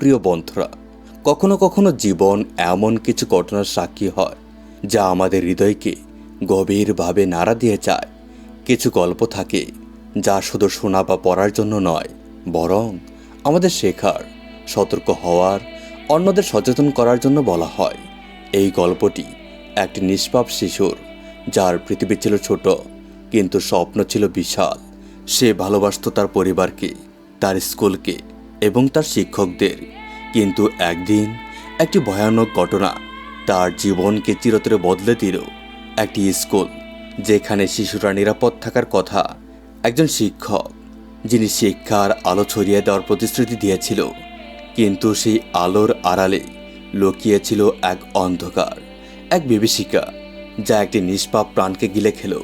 প্রিয় বন্ধুরা, কখনো কখনো জীবন এমন কিছু ঘটনার সাক্ষী হয় যা আমাদের হৃদয়কে গভীরভাবে নাড়া দিয়ে যায় কিছু গল্প থাকে যা শুধু শোনা বা পড়ার জন্য নয়, বরং আমাদের শেখার, সতর্ক হওয়ার, অন্যদের সচেতন করার জন্য বলা হয়। এই গল্পটি একটি নিষ্পাপ শিশুর, যার পৃথিবী ছিল ছোট, কিন্তু স্বপ্ন ছিল বিশাল। সে ভালোবাসত তার পরিবারকে, তার স্কুলকে এবং তার শিক্ষকদের। কিন্তু একদিন একটি ভয়ানক ঘটনা তার জীবনকে চিরতরে বদলে দিল। একটি স্কুল যেখানে শিশুরা নিরাপদ থাকার কথা একজন শিক্ষক, যিনি শিক্ষার আলো ছড়িয়ে দেওয়ার প্রতিশ্রুতি দিয়েছিল, কিন্তু সেই আলোর আড়ালে লুকিয়েছিল এক অন্ধকার, এক বিভীষিকা, যা একটি নিষ্পাপ প্রাণকে গিলে খেল।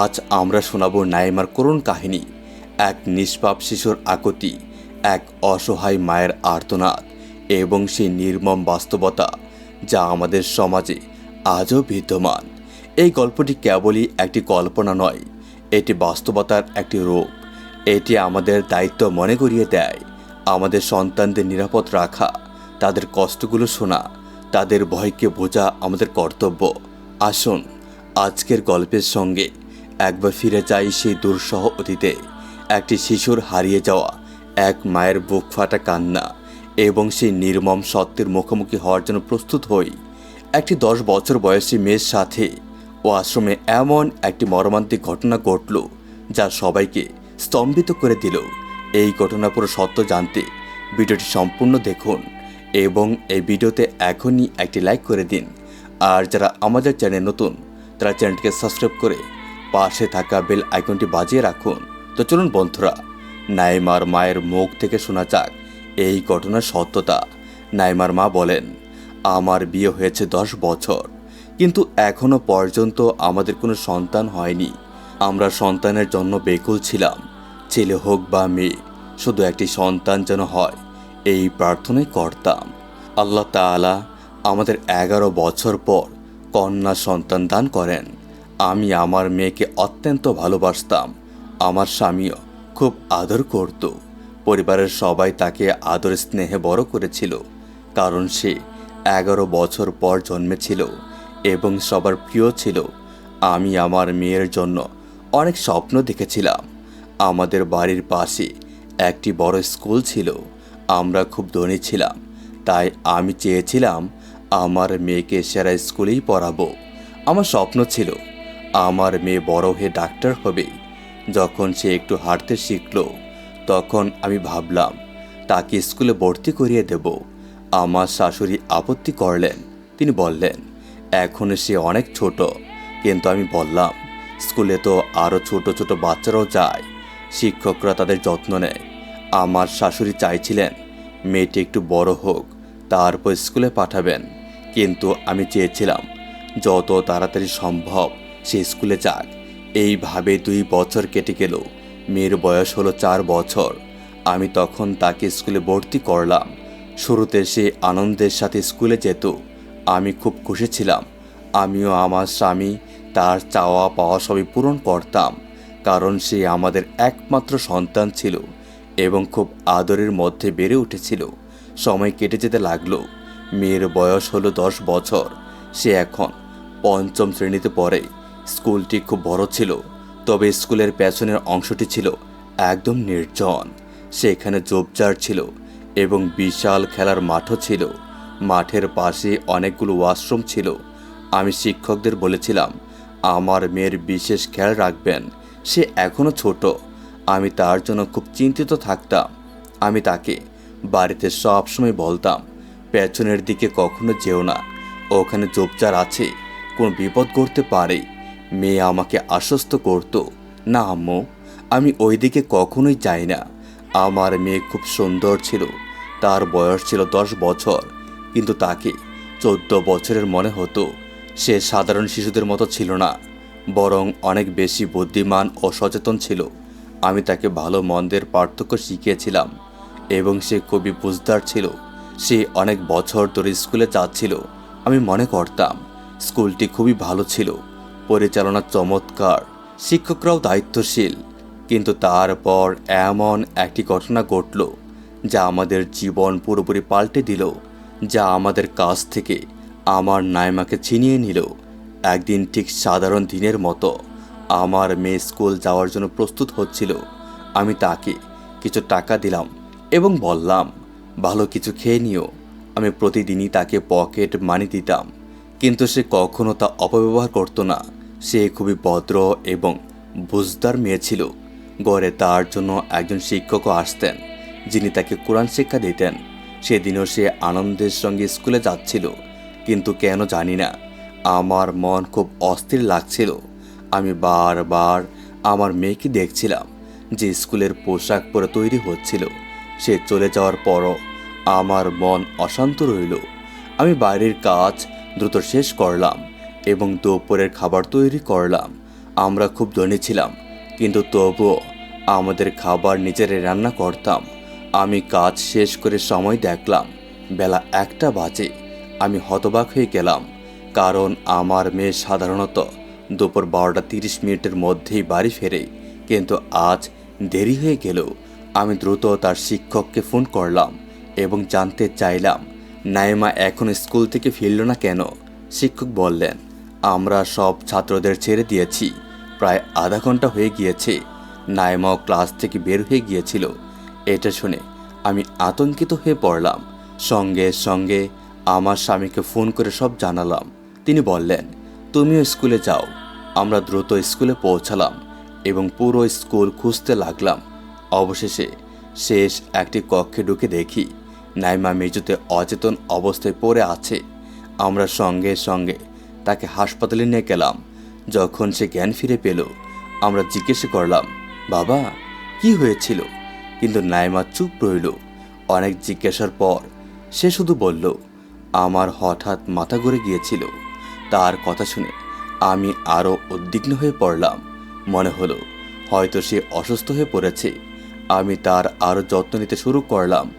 আজ আমরা শোনাব নাইমার করুণ কাহিনী, এক নিষ্পাপ শিশুর আকুতি। এক অসহায় মায়ের আর্তনাদ এবং সেই নির্মম বাস্তবতা যা আমাদের সমাজে আজও বিদ্যমান। এই গল্পটি কেবলই একটি কল্পনা নয়, এটি বাস্তবতার একটি রূপ। এটি আমাদের দায়িত্ব মনে করিয়ে দেয়, আমাদের সন্তানদের নিরাপদ রাখা, তাদের কষ্টগুলো শোনা, তাদের ভয়কে বোঝা আমাদের কর্তব্য। আসুন, আজকের গল্পের সঙ্গে একবার ফিরে যাই সেই দুঃসহ অতীতে, একটি শিশুর হারিয়ে যাওয়া এক মায়ের বুক ফাটা কান্না এবং সেই নির্মম সত্যের মুখোমুখি হওয়ার জন্য প্রস্তুত হই। একটি দশ বছর বয়সী মেয়ের সাথে ও আশ্রমে এমন একটি মর্মান্তিক ঘটনা ঘটল, যা সবাইকে স্তম্ভিত করে দিল। এই ঘটনা পুরো সত্য জানতে ভিডিওটি সম্পূর্ণ দেখুন এবং এই ভিডিওতে এখনই একটি লাইক করে দিন। আর যারা আমাদের চ্যানেল নতুন, তারা চ্যানেলটিকে সাবস্ক্রাইব করে পাশে থাকা বেল আইকনটি বাজিয়ে রাখুন। তো চলুন বন্ধুরা নাইমার মায়ের মুখ থেকে শোনা যাক এই ঘটনার সত্যতা। নাইমার মা বলেন, আমার বিয়ে হয়েছে দশ বছর, কিন্তু এখনও পর্যন্ত আমাদের কোনো সন্তান হয়নি। আমরা সন্তানের জন্য বেকুল ছিলাম, ছেলে হোক বা মেয়ে, শুধু একটি সন্তান যেন হয়, এই প্রার্থনাই করতাম। আল্লাহ তাআলা আমাদের এগারো বছর পর কন্যা সন্তান দান করেন। আমি আমার মেয়েকে অত্যন্ত ভালোবাসতাম, আমার স্বামীও। খুব আদর করত। পরিবারের সবাই তাকে আদর স্নেহে বড় করেছিল, কারণ সে এগারো বছর পর জন্মেছিল এবং সবার প্রিয় ছিল। আমি আমার মেয়ের জন্য অনেক স্বপ্ন দেখেছিলাম। আমাদের বাড়ির পাশে একটি বড় স্কুল ছিল, আমরা খুব ধনী ছিলাম, তাই আমি চেয়েছিলাম আমার মেয়েকে সেরা স্কুলেই পড়াবো। আমার স্বপ্ন ছিল, আমার মেয়ে বড় হয়ে ডাক্তার হবে। যখন সে একটু হাঁটতে শিখল, তখন আমি ভাবলাম, তাকে স্কুলে ভর্তি করিয়ে দেব। আমার শাশুড়ি আপত্তি করলেন। তিনি বললেন, এখন সে অনেক ছোট। কিন্তু আমি বললাম, স্কুলে তো আরও ছোট ছোট বাচ্চারাও যায় শিক্ষকরা তাদের যত্ন নেয়। আমার শাশুড়ি চাইছিলেন, মেয়েটি একটু বড় হোক, তারপর স্কুলে পাঠাবেন। কিন্তু আমি চেয়েছিলাম, যত তাড়াতাড়ি সম্ভব সে স্কুলে যাক। এইভাবে দুই বছর কেটে গেল। মেয়ের বয়স হলো চার বছর। আমি তখন তাকে স্কুলে ভর্তি করলাম। শুরুতে সে আনন্দের সাথে স্কুলে যেত। আমি খুব খুশি ছিলাম। আমিও আমার স্বামী, তার চাওয়া পাওয়া সবই পূরণ করতাম। কারণ সে আমাদের একমাত্র সন্তান ছিল এবং খুব আদরের মধ্যে বেড়ে উঠেছিল। সময় কেটে যেতে লাগল। মেয়ের বয়স হলো দশ বছর। সে এখন পঞ্চম শ্রেণীতে পড়ে। স্কুলটি খুব বড় ছিল, তবে স্কুলের পেছনের অংশটি ছিল একদম নির্জন। সেখানে জোবজার ছিল এবং বিশাল খেলার মাঠও ছিল। মাঠের পাশে অনেকগুলো ওয়াশরুম ছিল। আমি শিক্ষকদের বলেছিলাম, আমার মেয়ের বিশেষ খেয়াল রাখবেন, সে এখনও ছোট। আমি তার জন্য খুব চিন্তিত থাকতাম। আমি তাকে বাড়িতে সবসময় বলতাম, পেছনের দিকে কখনো যেও না। ওখানে জোপচার আছে, কোনো বিপদ করতে পারে। মেয়ে আমাকে আশ্বস্ত করত, না আম্মু, আমি ওই দিকে কখনোই যাই না। আমার মেয়ে খুব সুন্দর ছিল, তার বয়স ছিল দশ বছর, কিন্তু তাকে চোদ্দ বছরের মনে হতো। সে সাধারণ শিশুদের মতো ছিল না, বরং অনেক বেশি বুদ্ধিমান ও সচেতন ছিল। আমি তাকে ভালো মন্দের পার্থক্য শিখিয়েছিলাম এবং সে খুবই বুঝদার ছিল। সে অনেক বছর ধরে স্কুলে যাচ্ছিল। আমি মনে করতাম, স্কুলটি খুবই ভালো ছিল। পরিচালনা চমৎকার, শিক্ষকরাও দায়িত্বশীল। কিন্তু তারপর এমন একটি ঘটনা ঘটল, যা আমাদের জীবন পুরোপুরি পাল্টে দিল, যা আমাদের কাছ থেকে আমার নাইমাকে ছিনিয়ে নিল। একদিন ঠিক সাধারণ দিনের মতো আমার মেয়ে স্কুল যাওয়ার জন্য প্রস্তুত হচ্ছিল। আমি তাকে কিছু টাকা দিলাম এবং বললাম, ভালো কিছু খেয়ে নিও। আমি প্রতিদিনই তাকে পকেট মানি দিতাম, কিন্তু সে কখনো তা অপব্যবহার করতো না। সে খুবই ভদ্র এবং বুঝদার মেয়ে ছিল। গড়ে তার জন্য একজন শিক্ষকও আসতেন, যিনি তাকে কোরআন শিক্ষা দিতেন। সেদিনও সে আনন্দের সঙ্গে স্কুলে যাচ্ছিল, কিন্তু কেন জানি না, আমার মন খুব অস্থির লাগছিল। আমি বারবার আমার মেয়েকে দেখছিলাম, যে স্কুলের পোশাক পরে তৈরি হচ্ছিল। সে চলে যাওয়ার পরও আমার মন অশান্ত রইল। আমি বাইরের কাজ দ্রুত শেষ করলাম। এবং দুপুরের খাবার তৈরি করলাম। আমরা খুব ধনী ছিলাম, কিন্তু তবুও আমাদের খাবার নিজেরাই রান্না করতাম। আমি কাজ শেষ করে সময় দেখলাম, বেলা একটা বাজে। আমি হতবাক হয়ে গেলাম, কারণ আমার মেয়ে সাধারণত দুপুর বারোটা তিরিশ মিনিটের মধ্যেই বাড়ি ফেরে, কিন্তু আজ দেরি হয়ে গেল আমি দ্রুত তার শিক্ষককে ফোন করলাম এবং জানতে চাইলাম, নাইমা এখন স্কুল থেকে ফিরল না কেন? শিক্ষক বললেন আমরা সব ছাত্রদের ছেড়ে দিয়েছি। প্রায় আধা ঘণ্টা হয়ে গিয়েছে। নাইমাও ক্লাস থেকে বের হয়ে গিয়েছিল। এটা শুনে আমি আতঙ্কিত হয়ে পড়লাম। সঙ্গে সঙ্গে আমার স্বামীকে ফোন করে সব জানালাম। তিনি বললেন, তুমিও স্কুলে যাও। আমরা দ্রুত স্কুলে পৌঁছালাম এবং পুরো স্কুল খুঁজতে লাগলাম। অবশেষে শেষ একটি কক্ষে ঢুকে দেখি নাইমা মেজুতে অচেতন অবস্থায় পড়ে আছে। আমরা সঙ্গে সঙ্গে তাকে হাসপাতালে নিয়ে গেলাম। যখন সে জ্ঞান ফিরে পেল, আমরা জিজ্ঞেস করলাম, বাবা, কি হয়েছিল? কিন্তু নাইমা চুপ রইল। অনেক জিজ্ঞাসার পর সে শুধু বলল, আমার হঠাৎ মাথা ঘুরে গিয়েছিল। তার কথা শুনে আমি আরও উদ্বিগ্ন হয়ে পড়লাম। মনে হলো, হয়তো সে অসুস্থ হয়ে পড়েছে। আমি তার আরও যত্ন নিতে শুরু করলাম।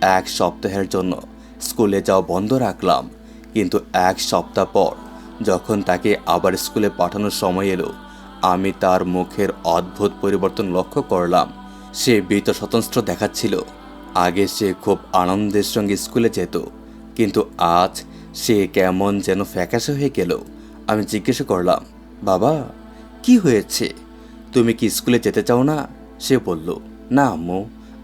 এক সপ্তাহের জন্য স্কুলে যাওয়া বন্ধ রাখলাম। কিন্তু এক সপ্তাহ পর যখন তাকে আবার স্কুলে পাঠানোর সময় এলো, আমি তার মুখের অদ্ভুত পরিবর্তন লক্ষ্য করলাম। সে বীত স্বতন্ত্র দেখাচ্ছিল। আগে সে খুব আনন্দের সঙ্গে স্কুলে যেত, কিন্তু আজ সে কেমন যেন ফ্যাকাশে হয়ে গেল। আমি জিজ্ঞেস করলাম, বাবা, কি হয়েছে? তুমি কি স্কুলে যেতে চাও না? সে বলল, না, আম্মু,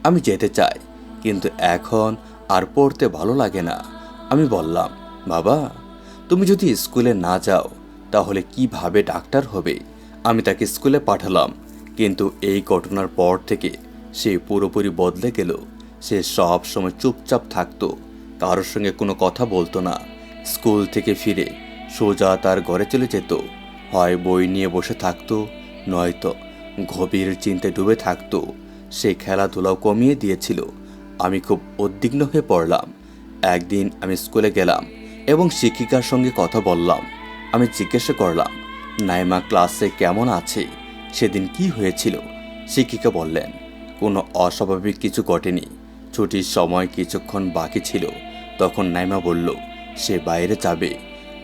আমি যেতে চাই, কিন্তু এখন আর পড়তে ভালো লাগে না। আমি বললাম, বাবা তুমি যদি স্কুলে না যাও, তাহলে কীভাবে ডাক্তার হবে? আমি তাকে স্কুলে পাঠালাম, কিন্তু এই ঘটনার পর থেকে সে পুরোপুরি বদলে গেল। সে সব সময় চুপচাপ থাকতো, কারোর সঙ্গে কোনো কথা বলতো না। স্কুল থেকে ফিরে সোজা তার ঘরে চলে যেত। হয় বই নিয়ে বসে থাকতো, নয়তো গভীর চিন্তায় ডুবে থাকতো। সে খেলাধুলাও কমিয়ে দিয়েছিল। আমি খুব উদ্বিগ্ন হয়ে পড়লাম। একদিন আমি স্কুলে গেলাম এবং শিক্ষিকার সঙ্গে কথা বললাম। আমি জিজ্ঞাসা করলাম, নাইমা ক্লাসে কেমন আছে? সেদিন কি হয়েছিল? শিক্ষিকা বললেন, কোনো অস্বাভাবিক কিছু ঘটেনি। ছুটির সময় কিছুক্ষণ বাকি ছিল। তখন নাইমা বলল, সে বাইরে যাবে।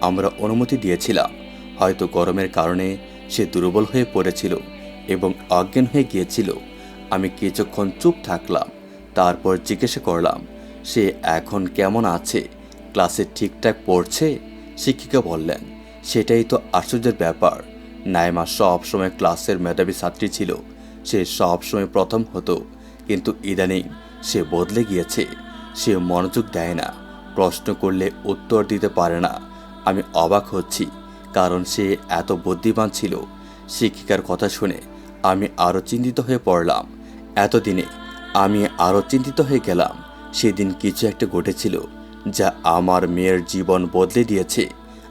আমরা অনুমতি দিয়েছিলাম। হয়তো গরমের কারণে সে দুর্বল হয়ে পড়েছিল এবং অজ্ঞান হয়ে গিয়েছিল। আমি কিছুক্ষণ চুপ থাকলাম। তারপর জিজ্ঞাসা করলাম, সে এখন কেমন আছে? ক্লাসে ঠিকঠাক পড়ছে? শিক্ষিকা বললেন, সেটাই তো আশ্চর্যের ব্যাপার। নাইমা সব সময় ক্লাসের মেধাবী ছাত্রী ছিল। সে সব সময় প্রথম হতো। কিন্তু ইদানিং সে বদলে গিয়েছে। সে মনোযোগ দেয় না। প্রশ্ন করলে উত্তর দিতে পারে না। আমি অবাক হচ্ছি, কারণ সে এত বুদ্ধিমান ছিল। শিক্ষিকার কথা শুনে আমি আরও চিন্তিত হয়ে পড়লাম। এতদিনে আমি আরও চিন্তিত হয়ে গেলাম। সেদিন কিছু একটা ঘটেছিল। যা আমার মেয়ের জীবন বদলে দিয়েছে,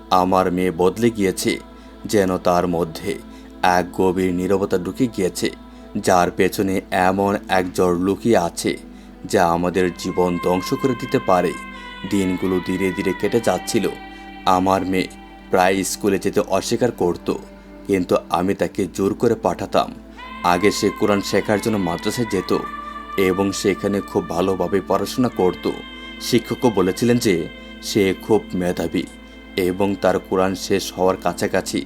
আমার মেয়ে বদলে গিয়েছে, যেন তার মধ্যে এক গভীর নীরবতা ঢুকে গিয়েছে, যার পেছনে এমন এক জ্বর লুকিয়ে আছে, যা আমাদের জীবন ধ্বংস করে দিতে পারে। দিনগুলো ধীরে ধীরে কেটে যাচ্ছিল। আমার মেয়ে প্রায় স্কুলে যেতে অস্বীকার করত, কিন্তু আমি তাকে জোর করে পাঠাতাম। আগে সে কোরআন শেখার জন্য মাদ্রাসায় যেত এবং সেখানে খুব ভালোভাবে পড়াশোনা করত। শিক্ষকও বলেছিলেন যে সে খুব মেধাবী এবং তার কোরআন শেষ হওয়ার কাছাকাছি,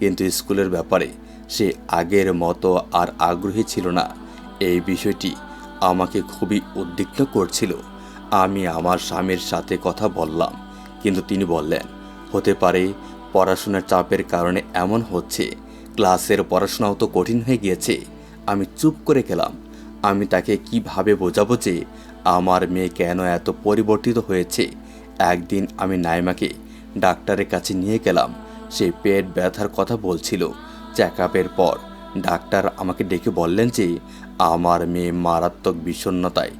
কিন্তু স্কুলের ব্যাপারে সে আগের মতো আর আগ্রহী ছিল না। এই বিষয়টি আমাকে খুবই উদ্বিগ্ন করছিল। আমি আমার স্বামীর সাথে কথা বললাম, কিন্তু তিনি বললেন, হতে পারে পড়াশোনার চাপের কারণে এমন হচ্ছে, ক্লাসের পড়াশোনাও তো কঠিন হয়ে গিয়েছে, আমি চুপ করে গেলাম। আমি তাকে কীভাবে বোঝাবো যে আমার মেয়ে কেন এত পরিবর্তিত হয়েছে? একদিন আমি নাইমাকে ডাক্তারের কাছে নিয়ে গেলাম। সে পেট ব্যথার কথা বলছিল। চেক পর ডাক্তার আমাকে ডেকে বললেন যে, আমার মেয়ে মারাত্মক বিষণ্ণতায়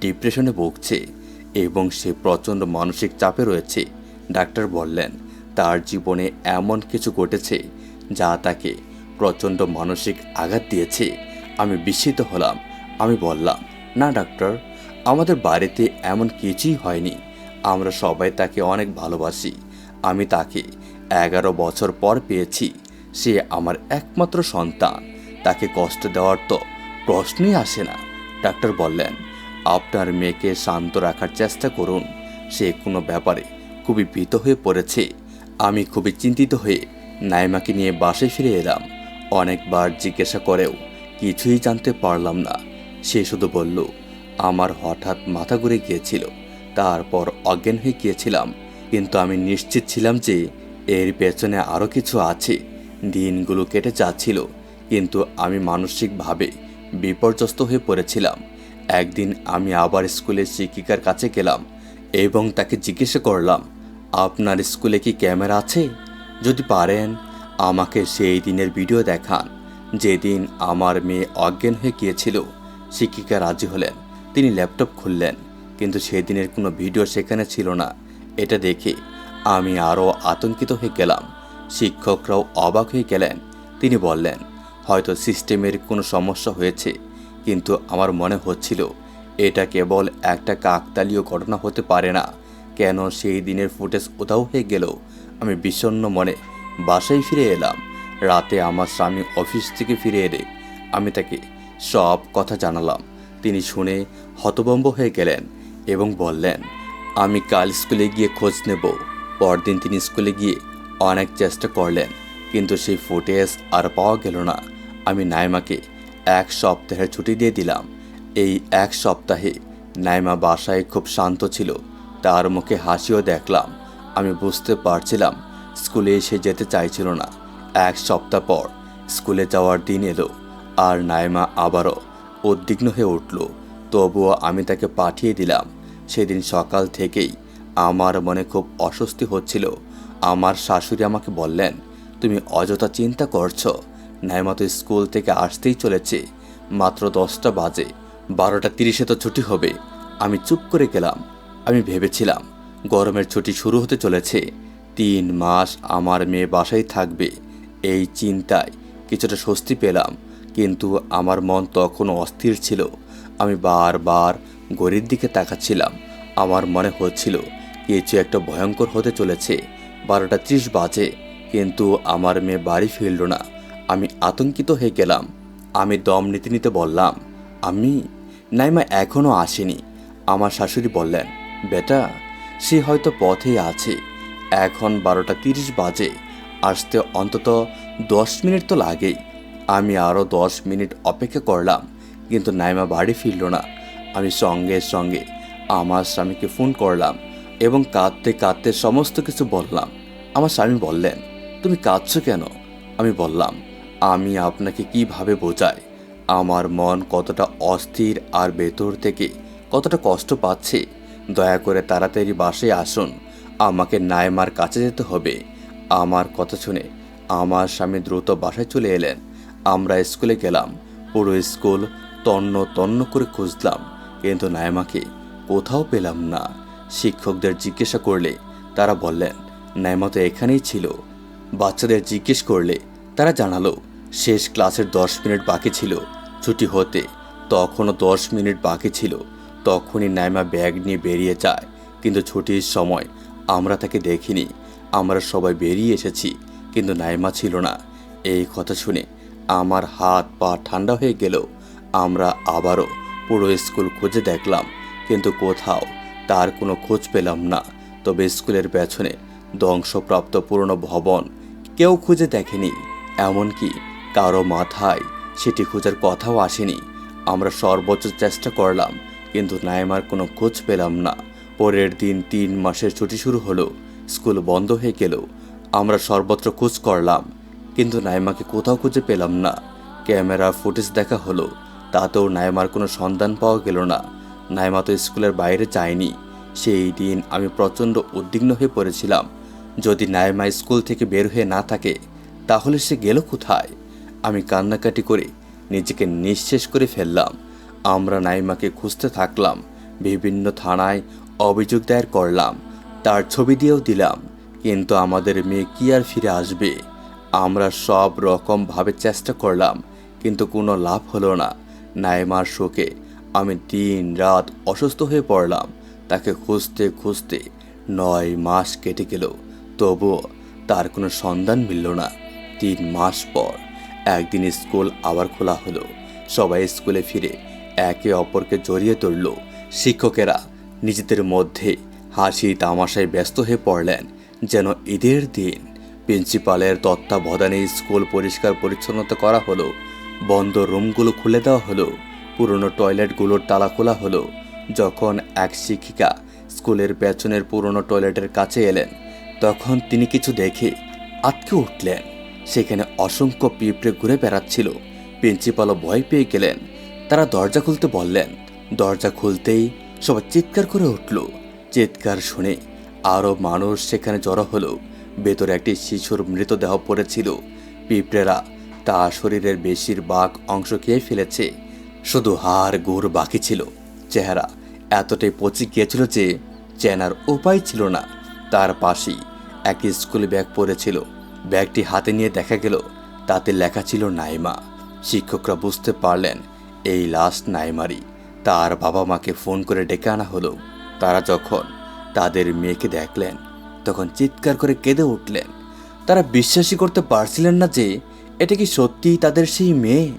ডিপ্রেশনে ভুগছে এবং সে প্রচণ্ড মানসিক চাপে রয়েছে। ডাক্তার বললেন, তার জীবনে এমন কিছু ঘটেছে যা তাকে প্রচণ্ড মানসিক আঘাত দিয়েছে। আমি বিস্মিত হলাম। আমি বললাম, না, ডাক্তার আমাদের বাড়িতে এমন কিছুই হয়নি। আমরা সবাই তাকে অনেক ভালোবাসি। আমি তাকে এগারো বছর পর পেয়েছি। সে আমার একমাত্র সন্তান। তাকে কষ্ট দেওয়ার তো প্রশ্নই আসে না। ডাক্তার বললেন, আপনার মেয়েকে শান্ত রাখার চেষ্টা করুন। সে কোনো ব্যাপারে খুবই ভীত হয়ে পড়েছে। আমি খুবই চিন্তিত হয়ে নাইমাকে নিয়ে বাসে ফিরে এলাম। অনেকবার জিজ্ঞাসা করেও কিছুই জানতে পারলাম না। সে শুধু বলল আমার হঠাৎ মাথা ঘুরে গিয়েছিল। তারপর অজ্ঞান হয়ে গিয়েছিলাম। কিন্তু আমি নিশ্চিত ছিলাম যে এর পেছনে আরও কিছু আছে। দিনগুলো কেটে যাচ্ছিল, কিন্তু আমি মানসিকভাবে বিপর্যস্ত হয়ে পড়েছিলাম। একদিন আমি আবার স্কুলের শিক্ষিকার কাছে গেলাম এবং তাকে জিজ্ঞাসা করলাম, আপনার স্কুলে কি ক্যামেরা আছে? যদি পারেন, আমাকে সেই দিনের ভিডিও দেখান। যেদিন আমার মেয়ে অজ্ঞান হয়ে গিয়েছিল, শিক্ষিকা রাজি হলেন। তিনি ল্যাপটপ খুললেন, কিন্তু সেদিনের কোনো ভিডিও সেখানে ছিল না। এটা দেখে আমি আরও আতঙ্কিত হয়ে গেলাম। শিক্ষকরাও অবাক হয়ে গেলেন। তিনি বললেন, হয়তো সিস্টেমের কোনো সমস্যা হয়েছে, কিন্তু আমার মনে হচ্ছিল এটা কেবল একটা কাকতালীয় ঘটনা হতে পারে না। কেন সেই দিনের ফুটেজ উধাও হয়ে গেল। আমি বিষণ্ণ মনে বাসায় ফিরে এলাম। রাতে আমার স্বামী অফিস থেকে ফিরে এলে আমি তাকে সব কথা জানালাম। তিনি শুনে হতবম্ব হয়ে গেলেন এবং বললেন, আমি কাল স্কুলে গিয়ে খোঁজ নেব। পরদিন তিনি স্কুলে গিয়ে অনেক চেষ্টা করলেন, কিন্তু সেই ফুটেজ আর পাওয়া গেল না। আমি নাইমাকে এক সপ্তাহের ছুটি দিয়ে দিলাম। এই এক সপ্তাহে নাইমা বাসায় খুব শান্ত ছিল। তার মুখে হাসিও দেখলাম। আমি বুঝতে পারছিলাম স্কুলে এসে যেতে চাইছিল না। এক সপ্তাহ পর স্কুলে যাওয়ার দিন এলো, আর নাইমা আবারও উদ্বিগ্ন হয়ে উঠল। তবুও আমি তাকে পাঠিয়ে দিলাম। সেদিন সকাল থেকেই আমার মনে খুব অস্বস্তি হচ্ছিল। আমার শাশুড়ি আমাকে বললেন, তুমি অযথা চিন্তা করছ। নাইমা তো স্কুল থেকে আসতেই চলেছে। মাত্র দশটা বাজে। বারোটা তিরিশে তো ছুটি হবে। আমি চুপ করে গেলাম। আমি ভেবেছিলাম, গরমের ছুটি শুরু হতে চলেছে। তিন মাস আমার মেয়ে বাসায় থাকবে। এই চিন্তায় কিছুটা স্বস্তি পেলাম। কিন্তু আমার মন তখনও অস্থির ছিল। আমি বারবার গড়ির দিকে তাকাচ্ছিলাম। আমার মনে হচ্ছিল কিছু একটা ভয়ঙ্কর হতে চলেছে। বারোটা ত্রিশ বাজে, কিন্তু আমার মেয়ে বাড়ি ফিরল না। আমি আতঙ্কিত হয়ে গেলাম। আমি দম নিতে নিতে বললাম, আমি? নাইমা এখনও আসেনি। আমার শাশুড়ি বললেন, বেটা, সে হয়তো পথেই আছে। এখন বারোটা তিরিশ বাজে, আসতে অন্তত দশ মিনিট তো লাগেই। আমি আরও দশ মিনিট অপেক্ষা করলাম, কিন্তু নাইমা বাড়ি ফিরল না। আমি সঙ্গে সঙ্গে আমার স্বামীকে ফোন করলাম এবং কাঁদতে কাঁদতে সমস্ত কিছু বললাম। আমার স্বামী বললেন, তুমি কাঁদছো কেন? আমি বললাম, আমি আপনাকে কীভাবে বোঝাই? আমার মন কতটা অস্থির আর ভেতর থেকে কতটা কষ্ট পাচ্ছে? দয়া করে তাড়াতাড়ি বাসে আসুন। আমাকে নাইমার কাছে যেতে হবে। আমার কথা শুনে আমার স্বামী দ্রুত বাসায় চলে এলেন। আমরা স্কুলে গেলাম। পুরো স্কুল তন্ন তন্ন করে খুঁজলাম। কিন্তু নাইমাকে কোথাও পেলাম না। শিক্ষকদের জিজ্ঞাসা করলে তারা বললেন, নাইমা তো এখানেই ছিল। বাচ্চাদের জিজ্ঞেস করলে তারা জানালো, শেষ ক্লাসের দশ মিনিট বাকি ছিল। ছুটি হতে তখনও দশ মিনিট বাকি ছিল। তখনই নাইমা ব্যাগ নিয়ে বেরিয়ে যায়। কিন্তু ছুটির সময় আমরা তাকে দেখিনি। আমরা সবাই বেরিয়ে এসেছি। কিন্তু নাইমা ছিল না। এই কথা শুনে আমার হাত পা ঠান্ডা হয়ে গেল। আমরা আবারও পুরো স্কুল খুঁজে দেখলাম, কিন্তু কোথাও তার কোনো খোঁজ পেলাম না। তবে স্কুলের পেছনে ধ্বংসপ্রাপ্ত পুরনো ভবন কেউ খুঁজে দেখেনি। এমনকি কারও মাথায় সেটি খোঁজার কথাও আসেনি। আমরা সর্বোচ্চ চেষ্টা করলাম, কিন্তু নাইমার কোনো খোঁজ পেলাম না। পরের দিন তিন মাসের ছুটি শুরু হলো, স্কুল বন্ধ হয়ে গেল। আমরা সর্বত্র খোঁজ করলাম। কিন্তু নাইমাকে কোথাও খুঁজে পেলাম না। ক্যামেরা ফুটেজ দেখা হলো, তাতেও নাইমার কোনো সন্ধান পাওয়া গেল না। নাইমা তো স্কুলের বাইরে যায়নি। সেই দিন আমি প্রচণ্ড উদ্বিগ্ন হয়ে পড়েছিলাম। যদি নাইমা স্কুল থেকে বের হয়ে না থাকে, তাহলে সে গেল কোথায়? আমি কান্নাকাটি করে নিজেকে নিঃশেষ করে ফেললাম। আমরা নাইমাকে খুঁজতে থাকলাম, বিভিন্ন থানায় অভিযোগ দায়ের করলাম, তার ছবি দিয়েও দিলাম, কিন্তু আমাদের মেয়ে কি আর ফিরে আসবে? আমরা সব রকমভাবে চেষ্টা করলাম, কিন্তু কোনো লাভ হলো না। নাইমার শোকে আমি দিন রাত অসুস্থ হয়ে পড়লাম। তাকে খুঁজতে খুঁজতে নয় মাস কেটে গেল, তবুও তার কোনো সন্ধান মিলল না। তিন মাস পর একদিন স্কুল আবার খোলা হলো। সবাই স্কুলে ফিরে একে অপরকে জড়িয়ে তুলল শিক্ষকেরা নিজেদের মধ্যে হাসি তামাশায় ব্যস্ত হয়ে পড়লেন, যেন ঈদের দিন প্রিন্সিপালের তত্ত্বাবধানে স্কুল পরিষ্কার পরিচ্ছন্নতা করা হলো, বন্ধ রুমগুলো খুলে দেওয়া হলো, পুরনো টয়লেটগুলোর তালা খোলা হলো, যখন এক শিক্ষিকা স্কুলের পেছনের পুরনো টয়লেটের কাছে এলেন, তখন তিনি কিছু দেখে আটকে উঠলেন। সেখানে অসংখ্য পিঁপড়ে ঘুরে বেড়াচ্ছিল। প্রিন্সিপালও ভয় পেয়ে গেলেন। তারা দরজা খুলতে বললেন, দরজা খুলতেই সবাই চিৎকার করে উঠল। চিৎকার শুনে আরও মানুষ সেখানে জড়ো হলো। ভেতরে একটি শিশুর মৃতদেহ পড়েছিল। পিঁপড়েরা তা শরীরের বেশিরভাগ অংশ খেয়ে ফেলেছে। শুধু হাড় গোড় বাকি ছিল। চেহারা এতটাই পচে গিয়েছিল যে চেনার উপায় ছিল না। তার পাশেই এক স্কুল ব্যাগ পড়েছিল। ব্যাগটি হাতে নিয়ে দেখা গেল, তাতে লেখা ছিল নাইমা। শিক্ষকরা বুঝতে পারলেন, এই লাশ নাইমারি তার বাবা মাকে ফোন করে ডেকে আনা হলো। তারা যখন তাদের মেয়েকে দেখলেন তখন চিৎকার করে কেঁদে উঠলেন। তারা বিশ্বাসই করতে পারছিলেন না যে, এটা কি সত্যিই তাদের সেই মেয়ে?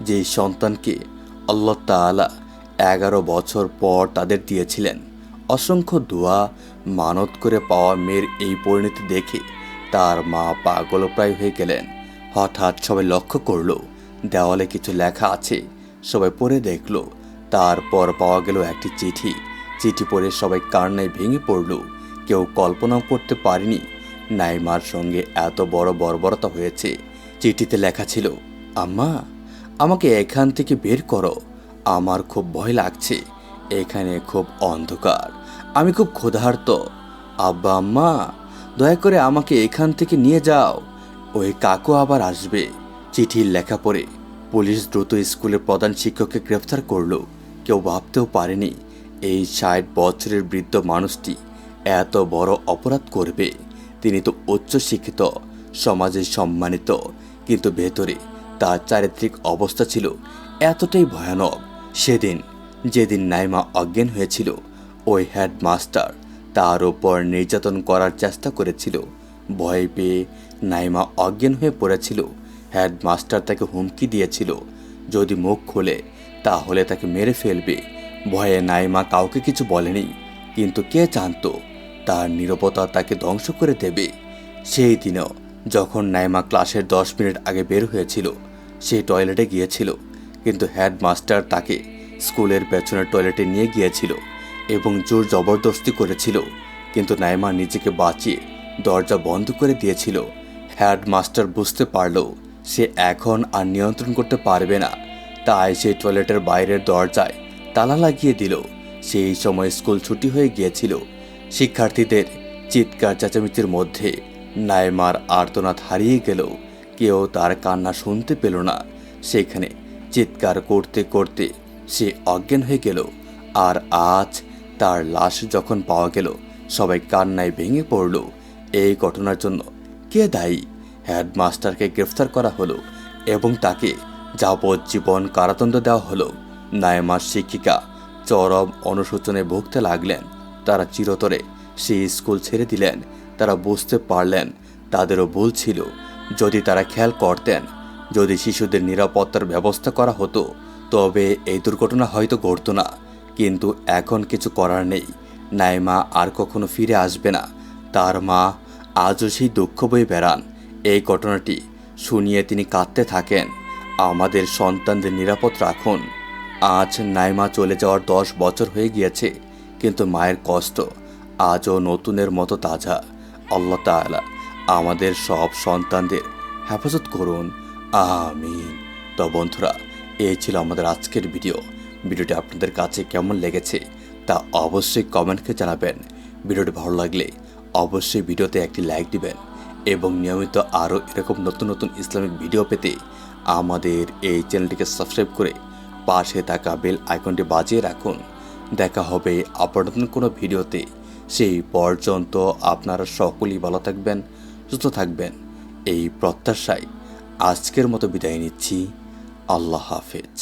যে সন্তানকে আল্লাহ তাআলা এগারো বছর পর তাদের দিয়েছিলেন। অসংখ্য দোয়া, মানত করে পাওয়া মেয়ের এই পরিণতি দেখে তার মা পাগলপ্রায় হয়ে গেলেন। হঠাৎ সবাই লক্ষ্য করল, দেওয়ালে কিছু লেখা আছে। সবাই পড়ে দেখল, তারপর পাওয়া গেল একটি চিঠি। চিঠি পড়ে সবাই কান্নায় ভেঙে পড়ল। কেউ কল্পনাও করতে পারেনি নাইমার সঙ্গে এত বড় বর্বরতা হয়েছে। চিঠিতে লেখা ছিল, আম্মা, আমাকে এখান থেকে বের করো। আমার খুব ভয় লাগছে। এখানে খুব অন্ধকার। আমি খুব ক্ষুধার্ত। আব্বা, আম্মা, দয়া করে আমাকে এখান থেকে নিয়ে যাও। ওই কাকু আবার আসবে। চিঠির লেখা পড়ে, পুলিশ দ্রুত স্কুলের প্রধান শিক্ষককে গ্রেফতার করল। কেউ ভাবতেও পারেনি, এই ষাট বছরের বৃদ্ধ মানুষটি এত বড় অপরাধ করবে। তিনি তো উচ্চ শিক্ষিত সমাজে সম্মানিত, কিন্তু ভেতরে তার চারিত্রিক অবস্থা ছিল এতটাই ভয়ানক। সেদিন, যেদিন নাইমা অজ্ঞান হয়েছিল, ওই হেডমাস্টার তার ওপর নির্যাতন করার চেষ্টা করেছিল। ভয় পেয়ে নাইমা অজ্ঞান হয়ে পড়েছিল। হেডমাস্টার তাকে হুমকি দিয়েছিল। যদি মুখ খোলে, তাহলে তাকে মেরে ফেলবে। ভয়ে নাইমা কাউকে কিছু বলেনি, কিন্তু কে জানতো তার নিরবতা তাকে ধ্বংস করে দেবে। সেই দিনও যখন নাইমা ক্লাসের দশ মিনিট আগে বের হয়েছিল, সে টয়লেটে গিয়েছিল। কিন্তু হেডমাস্টার তাকে স্কুলের পেছনের টয়লেটে নিয়ে গিয়েছিল এবং জোর জবরদস্তি করেছিল। কিন্তু নাইমা নিজেকে বাঁচিয়ে দরজা বন্ধ করে দিয়েছিল। হেডমাস্টার বুঝতে পারল, সে এখন আর নিয়ন্ত্রণ করতে পারবে না। তাই সে টয়লেটের বাইরের দরজায় তালা লাগিয়ে দিল। সেই সময় স্কুল ছুটি হয়ে গিয়েছিল শিক্ষার্থীদের চিৎকার চেঁচামেচির মধ্যে নাইমার আর্তনাদ হারিয়ে গেল কেউ তার কান্না শুনতে পেল না। সেখানে চিৎকার করতে করতে সে অজ্ঞান হয়ে গেল। আর আজ তার লাশ যখন পাওয়া গেল, সবাই কান্নায় ভেঙে পড়ল। এই ঘটনার জন্য কে দায়ী? হেডমাস্টারকে গ্রেফতার করা হলো এবং তাকে যাবজ্জীবন কারাদণ্ড দেওয়া হলো। নায়মার শিক্ষিকা চরম অনুশোচনে ভুগতে লাগলেন। তারা চিরতরে সেই স্কুল ছেড়ে দিলেন। তারা বুঝতে পারলেন, তাদেরও ভুল ছিল। যদি তারা খেয়াল করতেন, যদি শিশুদের নিরাপত্তার ব্যবস্থা করা হতো, তবে এই দুর্ঘটনা হয়তো ঘটতো না। কিন্তু এখন কিছু করার নেই। নাইমা আর কখনো ফিরে আসবে না। তার মা আজও সেই দুঃখ বয়ে বেড়ান। এই ঘটনাটি শুনিয়ে তিনি কাঁদতে থাকেন। আমাদের সন্তানদের নিরাপদ রাখুন। আজ নাইমা চলে যাওয়ার দশ বছর হয়ে গিয়েছে। কিন্তু মায়ের কষ্ট আজও নতুনের মতো তাজা। আল্লাহ তাআলা আমাদের সব সন্তানদের হেফাজত করুন। আমিন। তো বন্ধুরা এই ছিল আমাদের আজকের ভিডিও। ভিডিওটি আপনাদের কাছে কেমন লেগেছে তা অবশ্যই কমেন্টকে জানাবেন। ভিডিওটি ভালো লাগলে অবশ্যই ভিডিওতে একটি লাইক দিবেন এবং নিয়মিত আরও এরকম নতুন নতুন ইসলামিক ভিডিও পেতে আমাদের এই চ্যানেলটিকে সাবস্ক্রাইব করে পাশে থাকা বেল আইকনটি বাজিয়ে রাখুন। দেখা হবে নতুন কোনো ভিডিওতে। সেই পর্যন্ত আপনারা সকলেই ভালো থাকবেন, সুস্থ থাকবেন। এই প্রত্যাশায় আজকের মতো বিদায় নিচ্ছি। আল্লাহ হাফেজ।